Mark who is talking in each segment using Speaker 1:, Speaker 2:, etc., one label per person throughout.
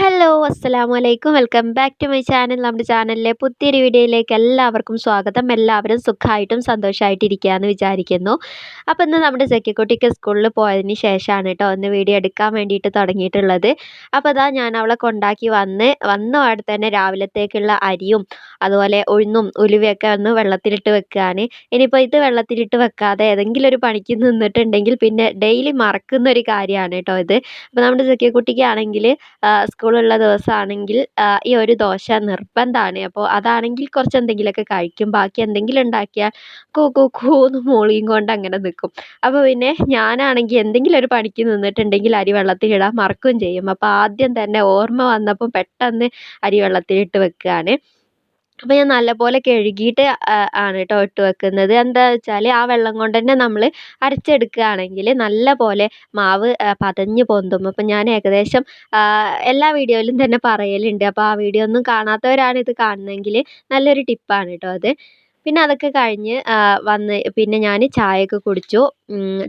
Speaker 1: Hello അസ്സലാമു അലൈക്കും welcome back to my channel നമ്മുടെ ചാനലിലെ പുതിയൊരു വീഡിയോയിലേക്ക് എല്ലാവർക്കും സ്വാഗതം. എല്ലാവരും സുഖമായിട്ടും സന്തോഷമായിട്ടിരിക്കുകയെന്ന് വിചാരിക്കുന്നു. അപ്പോൾ ഇന്ന് നമ്മുടെ ചെക്കിക്കുട്ടിക്ക് സ്കൂളിൽ പോയതിന് ശേഷമാണ് കേട്ടോ ഒന്ന് വീഡിയോ എടുക്കാൻ വേണ്ടിയിട്ട് തുടങ്ങിയിട്ടുള്ളത്. അപ്പോൾ അതാ ഞാൻ അവളെ കൊണ്ടാക്കി വന്ന് വന്ന അവിടെ തന്നെ രാവിലത്തേക്കുള്ള അരിയും അതുപോലെ ഉഴുന്നും ഉലുവയൊക്കെ ഒന്ന് വെള്ളത്തിലിട്ട് വെക്കുകയാണ്. ഇനിയിപ്പോൾ ഇത് വെള്ളത്തിലിട്ട് വെക്കാതെ ഏതെങ്കിലും ഒരു പണിക്ക് നിന്നിട്ടുണ്ടെങ്കിൽ പിന്നെ ഡെയിലി മറക്കുന്ന ഒരു കാര്യമാണ് കേട്ടോ ഇത്. അപ്പോൾ നമ്മുടെ സെക്കിക്കുട്ടിക്കാണെങ്കിൽ സ്കൂളുള്ള ദിവസമാണെങ്കിൽ ഈ ഒരു ദോശ നിർബന്ധമാണ് അപ്പോൾ അതാണെങ്കിൽ കുറച്ച് എന്തെങ്കിലുമൊക്കെ കഴിക്കും. ബാക്കി എന്തെങ്കിലും ഉണ്ടാക്കിയാൽ കൂ കൂ കൂ എന്ന് മൂളിയും കൊണ്ട് അങ്ങനെ നിൽക്കും അപ്പോൾ പിന്നെ ഞാനാണെങ്കിൽ എന്തെങ്കിലും ഒരു പണിക്ക് നിന്നിട്ടുണ്ടെങ്കിൽ അരി വെള്ളത്തിലിടാൻ മറക്കുകയും ചെയ്യും. അപ്പോൾ ആദ്യം തന്നെ ഓർമ്മ വന്നപ്പോൾ പെട്ടെന്ന് അരി വെള്ളത്തിലിട്ട് വെക്കുകയാണ്. അപ്പോൾ ഞാൻ നല്ലപോലെ കഴുകിയിട്ട് ആണ് കേട്ടോ ഇട്ട് വെക്കുന്നത്. എന്താ വെച്ചാൽ ആ വെള്ളം കൊണ്ട് തന്നെ നമ്മൾ അരച്ചെടുക്കുകയാണെങ്കിൽ നല്ലപോലെ മാവ് പതഞ്ഞ് പൊന്തും. അപ്പോൾ ഞാൻ ഏകദേശം എല്ലാ വീഡിയോയിലും തന്നെ പറയലുണ്ട്. അപ്പോൾ ആ വീഡിയോ ഒന്നും കാണാത്തവരാണ് ഇത് കാണുന്നതെങ്കിൽ നല്ലൊരു ടിപ്പാണ് കേട്ടോ അത്. പിന്നെ അതൊക്കെ കഴിഞ്ഞ് വന്ന് പിന്നെ ഞാൻ ചായയൊക്കെ കുടിച്ചു.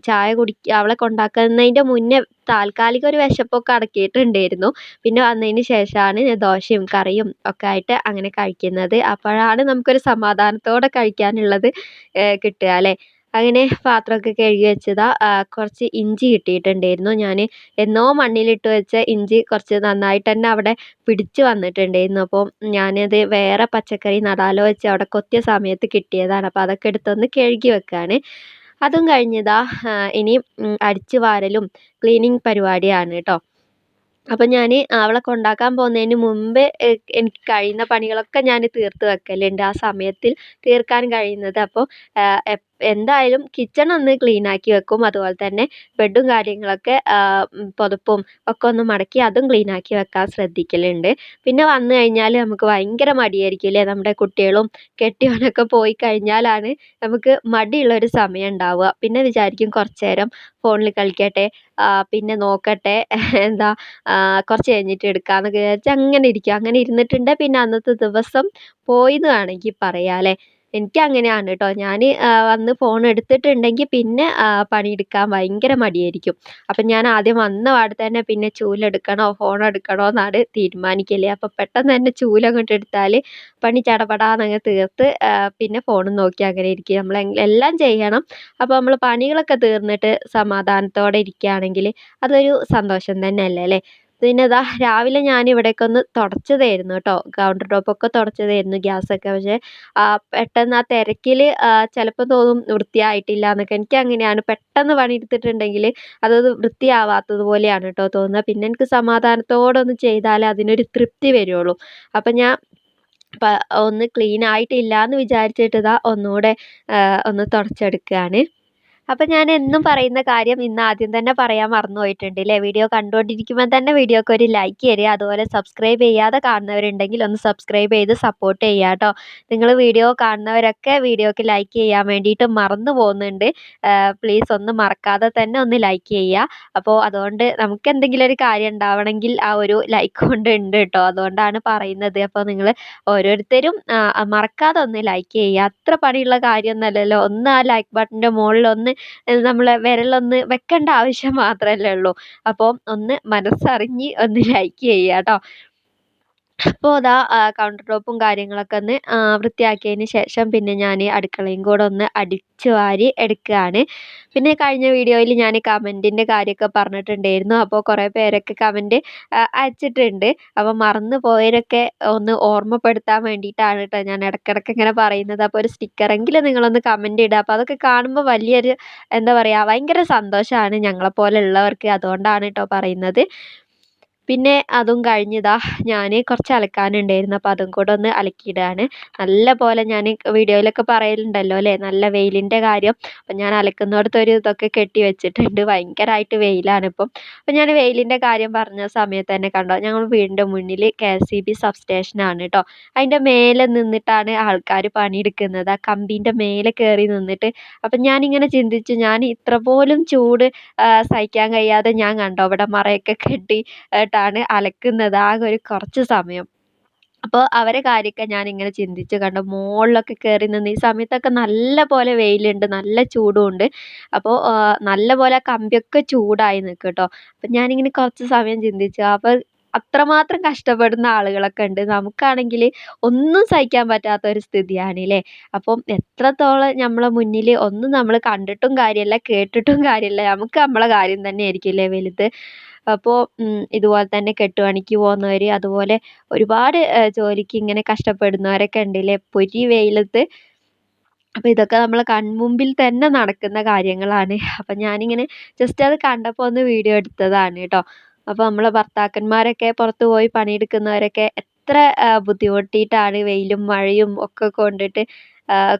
Speaker 1: ചായ കുടി അവളെ കൊണ്ടാക്കുന്നതിന്റെ മുന്നേ താൽക്കാലിക ഒരു വിശപ്പൊക്കെ അടക്കിയിട്ടുണ്ടായിരുന്നു. പിന്നെ വന്നതിന് ശേഷമാണ് ദോശയും കറിയും ഒക്കെ ആയിട്ട് അങ്ങനെ കഴിക്കുന്നത്. അപ്പോഴാണ് നമുക്കൊരു സമാധാനത്തോടെ കഴിക്കാനുള്ളത് കിട്ടുക അല്ലേ? അങ്ങനെ പാത്രമൊക്കെ കഴുകി വെച്ചതാ. കുറച്ച് ഇഞ്ചി കിട്ടിയിട്ടുണ്ടായിരുന്നു. ഞാൻ എന്നോ മണ്ണിലിട്ട് വെച്ച ഇഞ്ചി കുറച്ച് നന്നായിട്ട് തന്നെ അവിടെ പിടിച്ച് വന്നിട്ടുണ്ടായിരുന്നു. അപ്പോൾ ഞാനത് വേറെ പച്ചക്കറി നടാലോ വെച്ച് അവിടെ കൊത്തിയ സമയത്ത് കിട്ടിയതാണ്. അപ്പോൾ അതൊക്കെ എടുത്തൊന്ന് കഴുകി വെക്കുകയാണ് അതും കഴിഞ്ഞതാ ഇനി അടിച്ച് വാരലും ക്ലീനിങ് പരിപാടിയാണ് കേട്ടോ അപ്പം ഞാൻ അവളെ കൊണ്ടാക്കാൻ പോകുന്നതിന് മുമ്പ് എനിക്ക് കഴിയുന്ന പണികളൊക്കെ ഞാൻ തീർത്ത് വെക്കലുണ്ട്. ആ സമയത്തിൽ തീർക്കാൻ കഴിയുന്നത്. അപ്പോൾ എന്തായാലും കിച്ചൺ ഒന്ന് ക്ലീൻ ആക്കി വെക്കും. അതുപോലെ തന്നെ ബെഡും കാര്യങ്ങളൊക്കെ പുതപ്പും ഒക്കെ ഒന്ന് മടക്കി അതും ക്ലീൻ ആക്കി വെക്കാൻ ശ്രദ്ധിക്കലുണ്ട്. പിന്നെ വന്നു കഴിഞ്ഞാൽ നമുക്ക് ഭയങ്കര മടിയായിരിക്കും അല്ലേ? നമ്മുടെ കുട്ടികളും കെട്ടിയവനൊക്കെ പോയി കഴിഞ്ഞാലാണ് നമുക്ക് മടിയുള്ള ഒരു സമയം ഉണ്ടാവുക. പിന്നെ വിചാരിക്കും കുറച്ച് നേരം ഫോണിൽ കളിക്കട്ടെ പിന്നെ നോക്കട്ടെ എന്താ കുറച്ച് കഴിഞ്ഞിട്ട് എടുക്കാമെന്നൊക്കെ വിചാരിച്ച് അങ്ങനെ ഇരിക്കും. അങ്ങനെ ഇരുന്നിട്ടുണ്ടെങ്കിൽ പിന്നെ അന്നത്തെ ദിവസം പോയി എന്ന് വേണമെങ്കിൽ പറയാം അല്ലേ? എനിക്ക് അങ്ങനെയാണ് കേട്ടോ ഞാൻ വന്ന് ഫോൺ എടുത്തിട്ടുണ്ടെങ്കിൽ പിന്നെ പണിയെടുക്കാൻ ഭയങ്കര മടിയായിരിക്കും. അപ്പം ഞാൻ ആദ്യം വന്ന പാടെ തന്നെ പിന്നെ ചൂലെടുക്കണോ ഫോൺ എടുക്കണോ എന്നാണ് തീരുമാനിക്കൽ അപ്പം പെട്ടെന്ന് തന്നെ ചൂലങ്ങോട്ട് എടുത്താൽ പണി ചടപടാന്നങ്ങ് തീർത്ത് പിന്നെ ഫോണും നോക്കി അങ്ങനെ ഇരിക്കും. നമ്മൾ എല്ലാം ചെയ്യണം. അപ്പോൾ നമ്മൾ പണികളൊക്കെ തീർന്നിട്ട് സമാധാനത്തോടെ ഇരിക്കുകയാണെങ്കിൽ അതൊരു സന്തോഷം തന്നെയല്ലേ അല്ലേ? പിന്നെ ഇതാ രാവിലെ ഞാൻ ഇവിടെയൊക്കെ ഒന്ന് തുടച്ചതായിരുന്നു കേട്ടോ. കൗണ്ടർ ടോപ്പൊക്കെ തുടച്ചതായിരുന്നു ഗ്യാസൊക്കെ പക്ഷേ പെട്ടെന്ന് ആ തിരക്കിൽ ചിലപ്പോൾ തോന്നും വൃത്തിയായിട്ടില്ല എന്നൊക്കെ. എനിക്ക് അങ്ങനെയാണ്. പെട്ടെന്ന് പണിയെടുത്തിട്ടുണ്ടെങ്കിൽ അതത് വൃത്തിയാവാത്തത് പോലെയാണ് കേട്ടോ തോന്നുന്നത്. പിന്നെ എനിക്ക് സമാധാനത്തോടെ ഒന്ന് ചെയ്താലേ അതിനൊരു തൃപ്തി വരുള്ളൂ. അപ്പം ഞാൻ ഒന്ന് ക്ലീൻ ആയിട്ടില്ല എന്ന് വിചാരിച്ചിട്ട് ഇതാ ഒന്നുകൂടെ ഒന്ന് തുടച്ചെടുക്കുകയാണ് അപ്പം ഞാൻ എന്നും പറയുന്ന കാര്യം ഇന്ന് ആദ്യം തന്നെ പറയാൻ മറന്നു പോയിട്ടുണ്ട് അല്ലേ വീഡിയോ കണ്ടുകൊണ്ടിരിക്കുമ്പോൾ തന്നെ വീഡിയോക്ക് ഒരു ലൈക്ക് തരിക അതുപോലെ സബ്സ്ക്രൈബ് ചെയ്യാതെ കാണുന്നവരുണ്ടെങ്കിൽ ഒന്ന് സബ്സ്ക്രൈബ് ചെയ്ത് സപ്പോർട്ട് ചെയ്യുക കേട്ടോ നിങ്ങൾ വീഡിയോ കാണുന്നവരൊക്കെ വീഡിയോക്ക് ലൈക്ക് ചെയ്യാൻ വേണ്ടിയിട്ട് മറന്നു പോകുന്നുണ്ട്. പ്ലീസ് ഒന്ന് മറക്കാതെ തന്നെ ഒന്ന് ലൈക്ക് ചെയ്യുക. അപ്പോൾ അതുകൊണ്ട് നമുക്ക് എന്തെങ്കിലും ഒരു കാര്യം ഉണ്ടാവണമെങ്കിൽ ആ ഒരു ലൈക്ക് കൊണ്ട് ഉണ്ട് കേട്ടോ അതുകൊണ്ടാണ് പറയുന്നത്. അപ്പോൾ നിങ്ങൾ ഓരോരുത്തരും മറക്കാതെ ഒന്ന് ലൈക്ക് ചെയ്യുക. അത്ര പണിയുള്ള കാര്യമൊന്നുമല്ലല്ലോ. ഒന്ന് ആ ലൈക്ക് ബട്ടന്റെ മുകളിൽ ഒന്ന് നമ്മൾ വിരലൊന്ന് വെക്കേണ്ട ആവശ്യം മാത്രമല്ലേ ഉള്ളൂ. അപ്പോൾ ഒന്ന് മനസ്സറിഞ്ഞ് ഒന്ന് ലൈക്ക് ചെയ്യുക കേട്ടോ അപ്പോൾ അതാ കൗണ്ടർ ടോപ്പും കാര്യങ്ങളൊക്കെ ഒന്ന് വൃത്തിയാക്കിയതിന് ശേഷം പിന്നെ ഞാൻ അടുക്കളയും കൂടെ ഒന്ന് അടിച്ച് വാരി എടുക്കുകയാണ്. പിന്നെ കഴിഞ്ഞ വീഡിയോയിൽ ഞാൻ കമന്റിന്റെ കാര്യമൊക്കെ പറഞ്ഞിട്ടുണ്ടായിരുന്നു. അപ്പോൾ കുറേ പേരൊക്കെ കമന്റ് അയച്ചിട്ടുണ്ട്. അപ്പോൾ മറന്നു പോയവരൊക്കെ ഒന്ന് ഓർമ്മപ്പെടുത്താൻ വേണ്ടിയിട്ടാണ് കേട്ടോ ഞാൻ ഇടയ്ക്കിടയ്ക്ക് ഇങ്ങനെ പറയുന്നത്. അപ്പോൾ ഒരു സ്റ്റിക്കറെങ്കിലും നിങ്ങളൊന്ന് കമന്റ് ഇടുക. അപ്പോൾ അതൊക്കെ കാണുമ്പോൾ വലിയൊരു എന്താ പറയുക ഭയങ്കര സന്തോഷമാണ് ഞങ്ങളെപ്പോലെ ഉള്ളവർക്ക് അതുകൊണ്ടാണ് കേട്ടോ പറയുന്നത്. പിന്നെ അതും കഴിഞ്ഞതാ ഞാൻ കുറച്ച് അലക്കാനുണ്ടായിരുന്നു. അപ്പോൾ അതും കൂടെ ഒന്ന് അലക്കിയിടുകയാണ് നല്ല പോലെ ഞാൻ വീഡിയോയിലൊക്കെ പറയലുണ്ടല്ലോ അല്ലേ? നല്ല വെയിലിന്റെ കാര്യം. അപ്പം ഞാൻ അലക്കുന്നിടത്ത് ഒരു ഇതൊക്കെ കെട്ടി വെച്ചിട്ടുണ്ട്. ഭയങ്കരമായിട്ട് വെയിലാണ് ഇപ്പം. അപ്പം ഞാൻ വെയിലിന്റെ കാര്യം പറഞ്ഞ സമയത്ത് തന്നെ കണ്ടോ? ഞങ്ങൾ വീടിന്റെ മുന്നിൽ K S E B sub കേട്ടോ. അതിന്റെ മേലെ നിന്നിട്ടാണ് ആൾക്കാർ പണിയെടുക്കുന്നത്. ആ കമ്പീന്റെ മേലെ കയറി നിന്നിട്ട്. അപ്പം ഞാനിങ്ങനെ ചിന്തിച്ചു ഞാൻ ഇത്ര പോലും ചൂട് സഹിക്കാൻ കഴിയാതെ ഞാൻ കണ്ടോ അവിടെ മറയൊക്കെ കെട്ടി ാണ് അലക്കുന്നത് ആകെ ഒരു കുറച്ച് സമയം. അപ്പോൾ അവരെ കാര്യമൊക്കെ ഇങ്ങനെ ചിന്തിച്ച് കണ്ടു. മുകളിലൊക്കെ കയറി നിന്ന് ഈ സമയത്തൊക്കെ നല്ല പോലെ വെയിലുണ്ട് നല്ല ചൂടുമുണ്ട്. അപ്പോൾ നല്ല പോലെ കമ്പിയൊക്കെ ചൂടായി നിൽക്കും കേട്ടോ അപ്പം ഞാനിങ്ങനെ കുറച്ച് സമയം ചിന്തിച്ചു അപ്പോൾ അത്രമാത്രം കഷ്ടപ്പെടുന്ന ആളുകളൊക്കെ ഉണ്ട്. നമുക്കാണെങ്കിൽ ഒന്നും സഹിക്കാൻ പറ്റാത്ത ഒരു സ്ഥിതിയാണ് അല്ലേ അപ്പം എത്രത്തോളം നമ്മളെ മുന്നിൽ ഒന്നും നമ്മൾ കണ്ടിട്ടും കാര്യമില്ല കേട്ടിട്ടും കാര്യമില്ല നമുക്ക് നമ്മളെ കാര്യം തന്നെ ആയിരിക്കില്ലേ വലുത്? അപ്പോൾ ഇതുപോലെ തന്നെ കെട്ടുപണിക്ക് പോകുന്നവർ അതുപോലെ ഒരുപാട് ജോലിക്ക് ഇങ്ങനെ കഷ്ടപ്പെടുന്നവരൊക്കെ ഉണ്ടല്ലേ പൊരി വെയിലത്ത്. അപ്പോൾ ഇതൊക്കെ നമ്മളെ കൺമുമ്പിൽ തന്നെ നടക്കുന്ന കാര്യങ്ങളാണ്. അപ്പം ഞാനിങ്ങനെ ജസ്റ്റ് അത് കണ്ടപ്പോൾ ഒന്ന് വീഡിയോ എടുത്തതാണ് കേട്ടോ. അപ്പോൾ നമ്മളെ ഭർത്താക്കന്മാരൊക്കെ പുറത്ത് പോയി പണിയെടുക്കുന്നവരൊക്കെ എത്ര ബുദ്ധിമുട്ടിയിട്ടാണ് വെയിലും മഴയും ഒക്കെ കൊണ്ടിട്ട്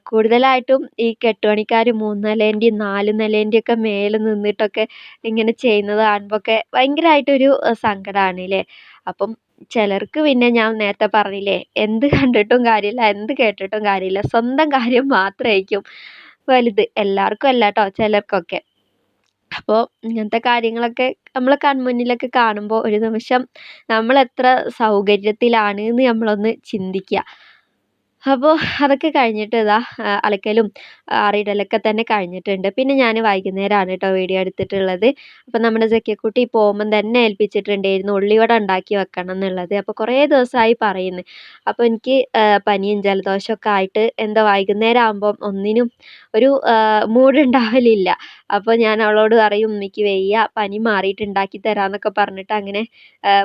Speaker 1: കൂടുതലായിട്ടും ഈ കെട്ടുപണിക്കാർ മൂന്ന് നിലേന്റെയും നാല് നിലേന്റെയും ഒക്കെ മേലെ നിന്നിട്ടൊക്കെ ഇങ്ങനെ ചെയ്യുന്നത് കാണുമ്പോഴൊക്കെ ഭയങ്കരമായിട്ടൊരു സങ്കടമാണ് അല്ലേ അപ്പം ചിലർക്ക് പിന്നെ ഞാൻ നേരത്തെ പറഞ്ഞില്ലേ എന്ത് കണ്ടിട്ടും കാര്യമില്ല എന്ത് കേട്ടിട്ടും കാര്യമില്ല സ്വന്തം കാര്യം മാത്രമായിരിക്കും വലുത്. എല്ലാവർക്കും അല്ല കേട്ടോ ചിലർക്കൊക്കെ. അപ്പോൾ ഇങ്ങനത്തെ കാര്യങ്ങളൊക്കെ നമ്മളെ കൺമുന്നിലൊക്കെ കാണുമ്പോൾ ഒരു നിമിഷം നമ്മളെത്ര സൗകര്യത്തിലാണ് എന്ന് നമ്മളൊന്ന് ചിന്തിക്കുക അപ്പോൾ അതൊക്കെ കഴിഞ്ഞിട്ട് ഇതാ അലക്കലും ആറിയിടലൊക്കെ തന്നെ കഴിഞ്ഞിട്ടുണ്ട്. പിന്നെ ഞാൻ വൈകുന്നേരമാണ് കേട്ടോ വീഡിയോ എടുത്തിട്ടുള്ളത്. അപ്പോൾ നമ്മുടെ ജക്കിക്കുട്ടി പോകുമ്പം തന്നെ ഏൽപ്പിച്ചിട്ടുണ്ടായിരുന്നു ഉള്ളിവട ഉണ്ടാക്കി വെക്കണം എന്നുള്ളത്. അപ്പോൾ കുറേ ദിവസമായി പറയുന്നു. അപ്പോൾ എനിക്ക് പനിയും ജലദോഷമൊക്കെ ആയിട്ട് എന്താ വൈകുന്നേരം ആകുമ്പം ഒന്നിനും ഒരു മൂഡ് ഉണ്ടാവലില്ല അപ്പോൾ ഞാൻ അവളോട് പറയും ഉമ്മയ്ക്ക് വയ്യ പനി മാറിയിട്ട് ഉണ്ടാക്കി തരാമെന്നൊക്കെ പറഞ്ഞിട്ട് അങ്ങനെ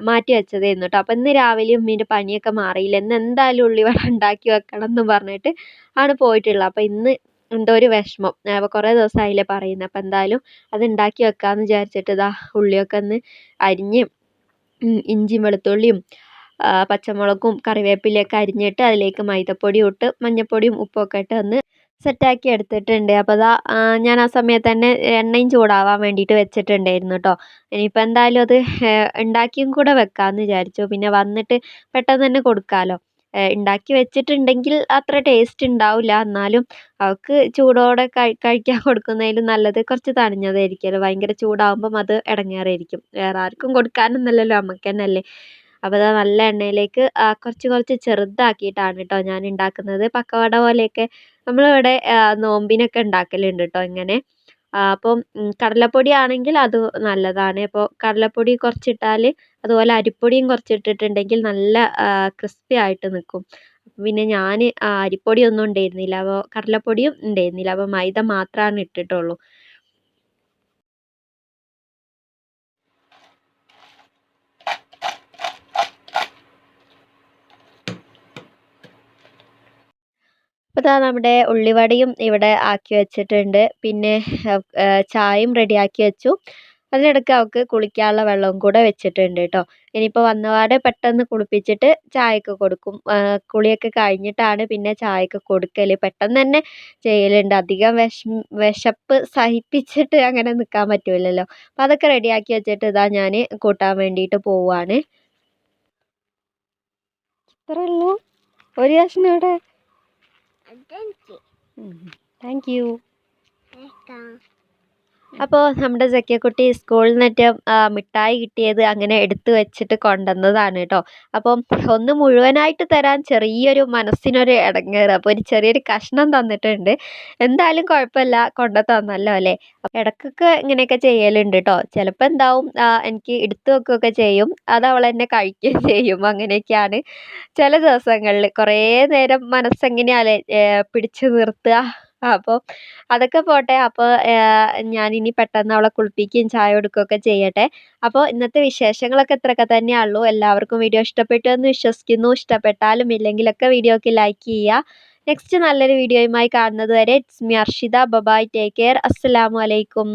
Speaker 1: മാറ്റി വെച്ചതായിരുന്നു കേട്ടോ അപ്പോൾ ഇന്ന് രാവിലെ ഉമ്മീന്റെ പനിയൊക്കെ മാറിയില്ല. ഇന്ന് എന്തായാലും ഉള്ളിവട ഉണ്ടാക്കി വെക്കണം പറഞ്ഞിട്ട് ആണ് പോയിട്ടുള്ളത്. അപ്പോൾ ഇന്ന് എന്തോ ഒരു വിഷമം. അപ്പോൾ കുറേ ദിവസമായില്ലേ പറയുന്നത് അപ്പോൾ എന്തായാലും അത് ഉണ്ടാക്കി വെക്കാമെന്ന് വിചാരിച്ചിട്ട് ഇതാ ഉള്ളിയൊക്കെ ഒന്ന് അരിഞ്ഞ് ഇഞ്ചിയും വെളുത്തുള്ളിയും പച്ചമുളകും കറിവേപ്പിലയൊക്കെ അരിഞ്ഞിട്ട് അതിലേക്ക് മൈദപ്പൊടിയും ഇട്ട് മഞ്ഞൾപ്പൊടിയും ഉപ്പൊക്കെ ഇട്ട് ഒന്ന് സെറ്റാക്കി എടുത്തിട്ടുണ്ട്. അപ്പോൾ അതാ ഞാൻ ആ സമയത്ത് തന്നെ എണ്ണയും ചൂടാവാൻ വേണ്ടിയിട്ട് വെച്ചിട്ടുണ്ടായിരുന്നു കേട്ടോ ഇനിയിപ്പോൾ എന്തായാലും അത് ഉണ്ടാക്കിയും കൂടെ വെക്കാമെന്ന് വിചാരിച്ചു. പിന്നെ വന്നിട്ട് പെട്ടെന്ന് തന്നെ കൊടുക്കാമല്ലോ ഉണ്ടാക്കി വെച്ചിട്ടുണ്ടെങ്കിൽ അത്ര ടേസ്റ്റ് ഉണ്ടാവില്ല എന്നാലും അവൾക്ക് ചൂടോടെ കഴിക്കാൻ കൊടുക്കുന്നതിലും നല്ലത് കുറച്ച് തണിഞ്ഞതായിരിക്കുമല്ലോ ഭയങ്കര ചൂടാവുമ്പം അത് ഇടങ്ങേറായിരിക്കും വേറെ ആർക്കും കൊടുക്കാനൊന്നുമല്ലല്ലോ നമുക്ക് തന്നെയല്ലേ അപ്പോൾ അത് നല്ല എണ്ണയിലേക്ക് കുറച്ച് കുറച്ച് ചെറുതാക്കിയിട്ടാണ് കേട്ടോ ഞാൻ ഉണ്ടാക്കുന്നത് പക്കവട പോലെയൊക്കെ നമ്മളിവിടെ നോമ്പിനൊക്കെ ഉണ്ടാക്കലുണ്ട് കേട്ടോ ഇങ്ങനെ. അപ്പം കടലപ്പൊടി ആണെങ്കിൽ അത് നല്ലതാണ്. അപ്പോൾ കടലപ്പൊടി കുറച്ചിട്ടാൽ അതുപോലെ അരിപ്പൊടിയും കുറച്ചിട്ടിട്ടുണ്ടെങ്കിൽ നല്ല ക്രിസ്പി ആയിട്ട് നിൽക്കും പിന്നെ ഞാൻ അരിപ്പൊടിയൊന്നും ഉണ്ടായിരുന്നില്ല. അപ്പോൾ കടലപ്പൊടിയും ഉണ്ടായിരുന്നില്ല. അപ്പോൾ മൈദ മാത്രമാണ് ഇട്ടിട്ടുള്ളൂ. അപ്പോൾ ഇതാ നമ്മുടെ ഉള്ളിവടയും ഇവിടെ ആക്കി വെച്ചിട്ടുണ്ട്. പിന്നെ ചായയും റെഡിയാക്കി വെച്ചു. അതിനിടയ്ക്ക് അവൾക്ക് കുളിക്കാനുള്ള വെള്ളവും കൂടെ വെച്ചിട്ടുണ്ട് കേട്ടോ ഇനിയിപ്പോൾ വന്നപാടെ പെട്ടെന്ന് കുളിപ്പിച്ചിട്ട് ചായയൊക്കെ കൊടുക്കും. കുളിയൊക്കെ കഴിഞ്ഞിട്ടാണ് പിന്നെ ചായയൊക്കെ കൊടുക്കൽ പെട്ടെന്ന് തന്നെ ചെയ്യലുണ്ട്. അധികം വിഷ വിശപ്പ് സഹിപ്പിച്ചിട്ട് അങ്ങനെ നിൽക്കാൻ പറ്റില്ലല്ലോ അപ്പോൾ അതൊക്കെ റെഡിയാക്കി വെച്ചിട്ട് ഇതാ ഞാൻ കൂട്ടാൻ വേണ്ടിയിട്ട് പോവുകയാണ് ഇത്രയുള്ളൂ ഒരു കഷ്ണം ഇവിടെ and dentist. Thank you. Mm-hmm. അപ്പോൾ നമ്മുടെ ജക്കിയക്കുട്ടി സ്കൂളിൽ നിന്നിട്ട് മിഠായി കിട്ടിയത് അങ്ങനെ എടുത്തു വെച്ചിട്ട് കൊണ്ടുവന്നതാണ് കേട്ടോ. അപ്പം ഒന്ന് മുഴുവനായിട്ട് തരാൻ ചെറിയൊരു മനസ്സിനൊരു ഇടങ്ങേറ് അപ്പോൾ ഒരു ചെറിയൊരു കഷ്ണം തന്നിട്ടുണ്ട്. എന്തായാലും കുഴപ്പമില്ല കൊണ്ടു തന്നല്ലോ അല്ലേ? ഇടക്കൊക്കെ ഇങ്ങനെയൊക്കെ ചെയ്യലുണ്ട് കേട്ടോ. ചിലപ്പോൾ എന്താവും എനിക്ക് എടുത്തു വെക്കുകയൊക്കെ ചെയ്യും. അത് അവൾ എന്നെ കഴിക്കുകയും ചെയ്യും. അങ്ങനെയൊക്കെയാണ് ചില ദിവസങ്ങളിൽ. കുറേ നേരം മനസ്സെങ്ങനെയാണ് പിടിച്ചു നിർത്തുക? അപ്പോൾ അതൊക്കെ പോട്ടെ. അപ്പോൾ ഇനി പെട്ടെന്ന് അവളെ കുളിപ്പിക്കുകയും ചായ കൊടുക്കുകയൊക്കെ ചെയ്യട്ടെ. അപ്പോൾ ഇന്നത്തെ വിശേഷങ്ങളൊക്കെ ഇത്രയൊക്കെ തന്നെയുള്ളൂ എല്ലാവർക്കും വീഡിയോ ഇഷ്ടപ്പെട്ടു എന്ന് വിശ്വസിക്കുന്നു. ഇഷ്ടപ്പെട്ടാലും ഇല്ലെങ്കിലൊക്കെ വീഡിയോക്ക് ലൈക്ക് ചെയ്യുക. നെക്സ്റ്റ് നല്ലൊരു വീഡിയോയുമായി കാണുന്നത് വരെ it's me Arshitha. Bye bye take care അസ്സലാമു അലൈക്കും.